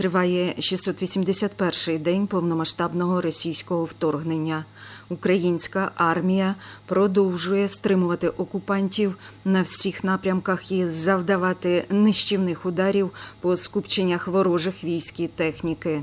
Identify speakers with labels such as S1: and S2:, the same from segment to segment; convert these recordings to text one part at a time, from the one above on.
S1: Триває 681-й день повномасштабного російського вторгнення. Українська армія продовжує стримувати окупантів на всіх напрямках і завдавати нищівних ударів по скупченнях ворожих військ і техніки.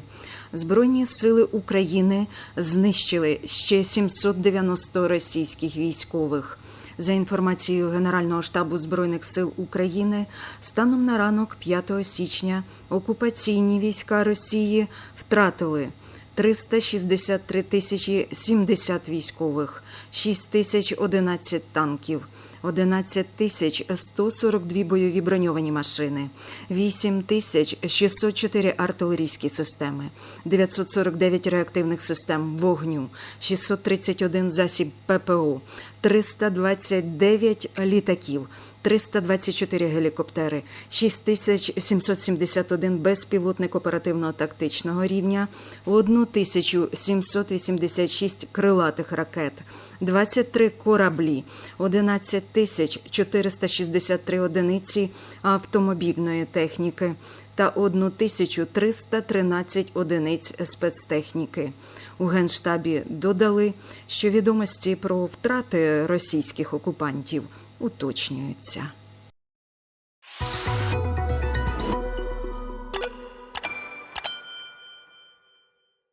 S1: Збройні сили України знищили ще 790 російських військових. За інформацією Генерального штабу Збройних сил України, станом на ранок 5 січня окупаційні війська Росії втратили 363 тисячі 70 військових, 6 тисяч 11 танків, 11 тисяч 142 бойові броньовані машини, 8 тисяч 604 артилерійські системи, 949 реактивних систем вогню, 631 засіб ППО, 329 літаків, 324 гелікоптери, 6771 безпілотник оперативно-тактичного рівня, 1786 крилатих ракет, 23 кораблі, 11 463 одиниці автомобільної техніки та 1313 одиниць спецтехніки. У Генштабі додали, що відомості про втрати російських окупантів уточнюються.